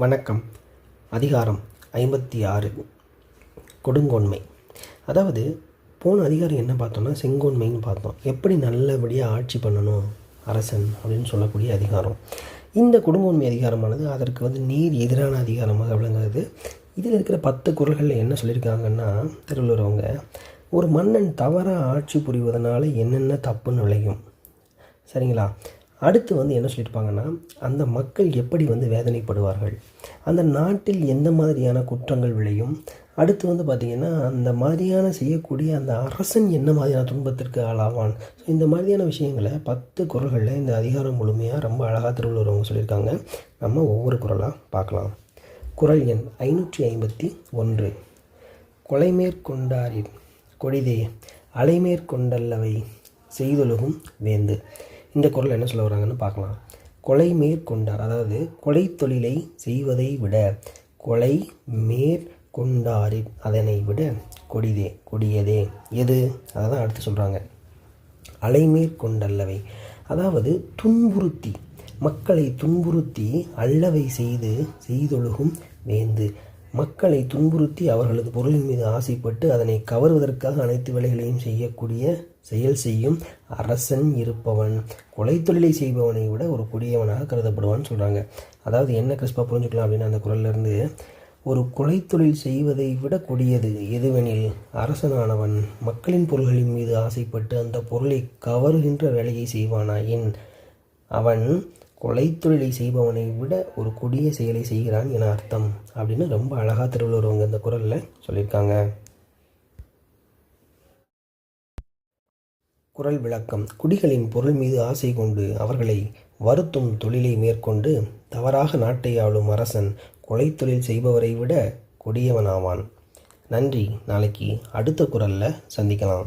வணக்கம். அதிகாரம் ஐம்பத்தி ஆறு. கொடுங்கோன்மை. அதாவது போன அதிகாரம் என்ன பார்த்தோம்னா செங்கோன்மைன்னு பார்த்தோம். எப்படி நல்லபடியாக ஆட்சி பண்ணணும் அரசன் அப்படின்னு சொல்லக்கூடிய அதிகாரம். இந்த கொடுங்கோன்மை அதிகாரமானது அதற்கு வந்து நீர் எதிரான அதிகாரமாக விளங்குறது இதில் இருக்கிற பத்து குரல்களில் என்ன சொல்லியிருக்காங்கன்னா திருவள்ளுவர் அவங்க ஒரு மன்னன் தவறாக ஆட்சி புரிவதனால என்னென்ன தப்புன்னு விளையும்? சரிங்களா? அடுத்து வந்து என்ன சொல்லியிருப்பாங்கன்னா அந்த மக்கள் எப்படி வந்து வேதனைப்படுவார்கள்? அந்த நாட்டில் எந்த மாதிரியான குற்றங்கள் விளையும்? அடுத்து வந்து பார்த்திங்கன்னா அந்த மாதிரியான செய்யக்கூடிய அந்த அரசன் என்ன மாதிரியான துன்பத்திற்கு ஆளாவான்? ஸோ இந்த மாதிரியான விஷயங்களை பத்து குரல்களில் இந்த அதிகாரம் முழுமையாக ரொம்ப அழகாக திருவள்ளுவர் சொல்லியிருக்காங்க. நம்ம ஒவ்வொரு குரலாக பார்க்கலாம். குரல் எண் ஐநூற்றி ஐம்பத்தி ஒன்று. கொலைமேற்கொண்டாரின் கொடிதே அலைமேற்கொண்டல்லவை செய்தொழுகும் வேந்து. இந்த குரல் என்ன சொல்ல வராங்கன்னு பார்க்கலாம். கொலை மேற்கொண்டார். அதாவது கொலை தொழிலை செய்வதை விட கொலை மேற்கொண்டாரின் அதனை விட கொடிதே கொடியதே. எது? அதை தான் அடுத்து சொல்கிறாங்க அலைமேற்கொண்டல்லவை அதாவது துன்புறுத்தி மக்களை துன்புறுத்தி அல்லவை செய்து செய்தொழுகும் வேந்து. மக்களை துன்புறுத்தி அவர்களது பொருளின் மீது ஆசைப்பட்டு அதனை கவர்வதற்காக அனைத்து வேலைகளையும் செய்யக்கூடிய செயல் செய்யும் அரசன் இருப்பவன். கொலை தொழிலை செய்பவனை விட ஒரு கொடியவனாக கருதப்படுவான்னு சொல்கிறாங்க அதாவது என்ன கிறிஸ்பா புரிஞ்சுக்கலாம் அப்படின்னு அந்த குரல்லேருந்து ஒரு கொலை தொழில் செய்வதை விட கொடியது எதுவெனில் அரசனானவன் மக்களின் பொருள்களின் மீது ஆசைப்பட்டு அந்த பொருளை கவருகின்ற வேலையை செய்வானாயின் அவன் கொலை தொழிலை செய்பவனை விட ஒரு கொடிய செயலை செய்கிறான் என அர்த்தம் அப்படின்னு ரொம்ப அழகாக திருவள்ளுவர் அவங்க இந்த குரலில் சொல்லியிருக்காங்க. குரல் விளக்கம். குடிகளின் பொருள் மீது ஆசை கொண்டு அவர்களை வருத்தும் தொழிலை மேற்கொண்டு தவறாக நாட்டை ஆளும் அரசன் கொலை தொழில் செய்பவரை விட கொடியவனாவான். நன்றி. நாளைக்கு அடுத்த குரலில் சந்திக்கலாம்.